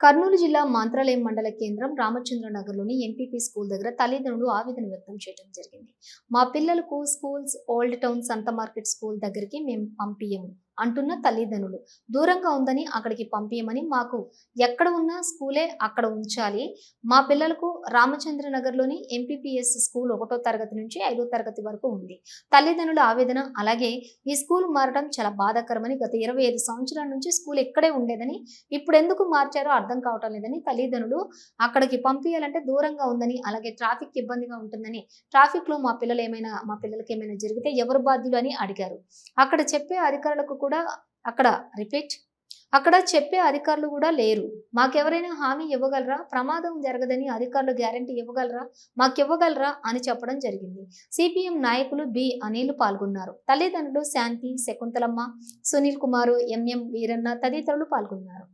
కర్నూలు జిల్లా మంత్రాలయం మండల కేంద్రం రామచంద్ర నగర్లోని ఎంపీపీ స్కూల్ దగ్గర తల్లిదండ్రులు ఆవేదన వ్యక్తం చేయడం జరిగింది. మా పిల్లలకు స్కూల్స్ ఓల్డ్ టౌన్ సంత మార్కెట్ స్కూల్ దగ్గరికి మేము పంపించము అంటున్న తల్లిదండ్రులు. దూరంగా ఉందని అక్కడికి పంపించమని మాకు ఎక్కడ ఉన్న స్కూలే అక్కడ ఉంచాలి. మా పిల్లలకు రామచంద్ర నగర్లోని ఎంపీపీఎస్ స్కూల్ ఒకటో తరగతి నుంచి ఐదో తరగతి వరకు ఉంది. తల్లిదండ్రుల ఆవేదన అలాగే ఈ స్కూల్ మారడం చాలా బాధాకరమని గత ఇరవై ఐదు సంవత్సరాల నుంచి స్కూల్ ఇక్కడే ఉండేదని ఇప్పుడు ఎందుకు మార్చారో అర్థం కావటం లేదని తల్లిదండ్రులు అక్కడికి పంపించాలంటే దూరంగా ఉందని అలాగే ట్రాఫిక్ ఇబ్బందిగా ఉంటుందని ట్రాఫిక్లో మా పిల్లలు ఏమైనా మా పిల్లలకి ఏమైనా జరిగితే ఎవరు బాధ్యులు అని అడిగారు. అక్కడ చెప్పే అధికారులకు కూడా అక్కడ రిపీట్. అక్కడ చెప్పే అధికారులు కూడా లేరు. మాకెవరైనా హామీ ఇవ్వగలరా? ప్రమాదం జరగదని అధికారులు గ్యారంటీ ఇవ్వగలరా? మాకివ్వగలరా? అని చెప్పడం జరిగింది. సిపిఎం నాయకులు బి. అనిల్ పాల్గొన్నారు. తల్లిదండ్రులు శాంతి శకుంతలమ్మ సునీల్ కుమారు ఎంఎం వీరన్న తదితరులు పాల్గొన్నారు.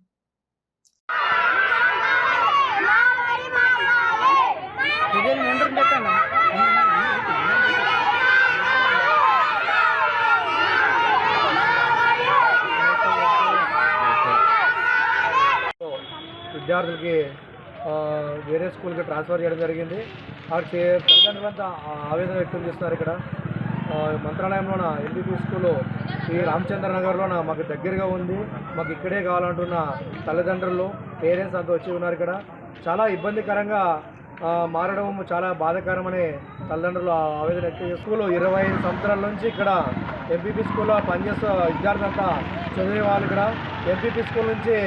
విద్యార్థులకి వేరే స్కూల్కి ట్రాన్స్ఫర్ చేయడం జరిగింది. అక్కడ తల్లిదండ్రులంతా ఆవేదన వ్యక్తం చేస్తున్నారు ఇక్కడ. మంత్రాలయంలోన ఎంబీపీ స్కూలు ఈ రామచంద్ర నగర్లోన మాకు దగ్గరగా ఉంది. మాకు ఇక్కడే కావాలంటున్న తల్లిదండ్రులు పేరెంట్స్ అంతా వచ్చి ఉన్నారు ఇక్కడ. చాలా ఇబ్బందికరంగా మారడం చాలా బాధాకరమని తల్లిదండ్రులు ఆవేదన వ్యక్తం చేస్తారు. స్కూలు ఇరవై ఐదు సంవత్సరాల నుంచి ఇక్కడ ఎంపీపీ స్కూల్లో పనిచేస్తూ విద్యార్థులంతా చదివే వాళ్ళు ఇక్కడ. ఎంపీపీ స్కూల్ నుంచి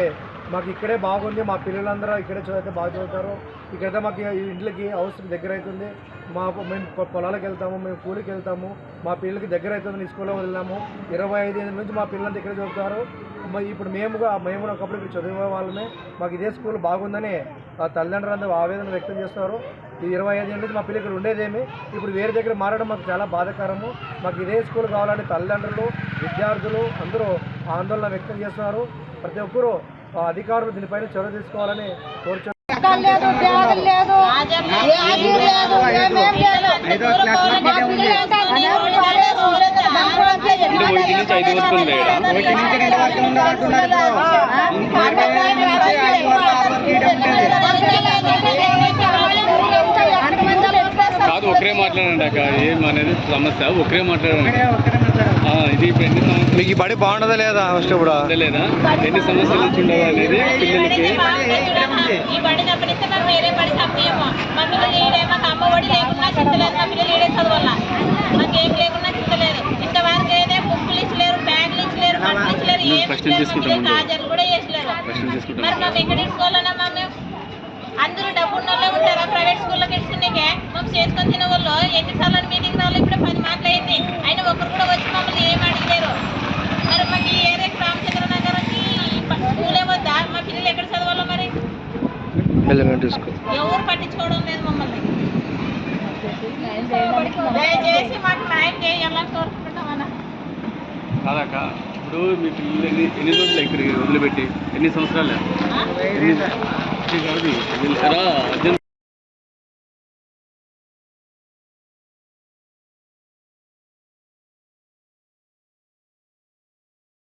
మాకు ఇక్కడే బాగుంది. మా పిల్లలందరూ ఇక్కడే చదివితే బాగా చదువుతారు. ఇక్కడైతే మాకు ఇంట్లకి ఇంట్లోకి హౌస్ దగ్గర అవుతుంది మా మేము పొలాలకు వెళ్తాము మేము కూలికి వెళ్తాము. మా పిల్లలకి దగ్గర అవుతుంది స్కూల్లో వెళ్ళాము. ఇరవై ఐదు ఏళ్ళ నుంచి మా పిల్లలంతా ఇక్కడే చదువుతారు. ఇప్పుడు మేము కూడా- మేము కూడా ఒకప్పుడు ఇక్కడ చదివే వాళ్ళమే. మాకు ఇదే స్కూల్ బాగుందని ఆ తల్లిదండ్రులు అందరూ ఆవేదన వ్యక్తం చేస్తారు ఈ ఇరవై ఐదు ఏళ్ళ నుంచి మా పిల్లలు ఇక్కడ ఉండేదేమి? ఇప్పుడు వేరే దగ్గర మారడం మాకు చాలా బాధాకరము. మాకు ఇదే స్కూల్ కావాలని తల్లిదండ్రులు విద్యార్థులు అందరూ ఆందోళన వ్యక్తం చేస్తున్నారు. ప్రతి ఒక్కరూ అధికారులు దీనిపైన చొరవ తీసుకోవాలని కోరుచు లేదు బ్యాగులు లేదు. లేదు కాదు ఒకరే మాట్లాడండి అక్క. ఏం అనేది సమస్య? ఒకరే మాట్లాడండి ఆ, ఇది ఇప్పుడు ఎన్ని సంవత్సరాలు మీకు ఈ బడి బాగుండదా లేదా ఫస్ట్ ఇప్పుడు? లేదా ఎన్ని నుంచి ఉండదు అనేది పిల్లలకి? ఫస్ట్ తీసుకుంటాం కూడా అందరూ డబ్బు ఉన్న వాళ్ళే ఉంటారా? ప్రైవేట్ స్కూల్లోకి ఇచ్చుకునేకే మేము చేసుకొని తినే వాళ్ళు ఎన్నిసార్లు మీటింగ్ రావాలి ఇప్పుడు పది మాటలు అయింది అయినా ఒకరు కూడా వచ్చి మమ్మల్ని ఏం అడిగలేరు మరి మాకు ఈ ఏరియా రామచంద్ర నగర్కి స్కూలే వద్దా మా పిల్లలు ఎక్కడ చదవాలో మరి చేయాలని కోరుకుంటున్నామన్నా కాదక్క ఇప్పుడు మీ పిల్లలు ఎన్ని ఎన్ని రోజులు ఇక్కడ వదిలిపెట్టి ఎన్ని సంవత్సరాలు? ఎన్ని కాదు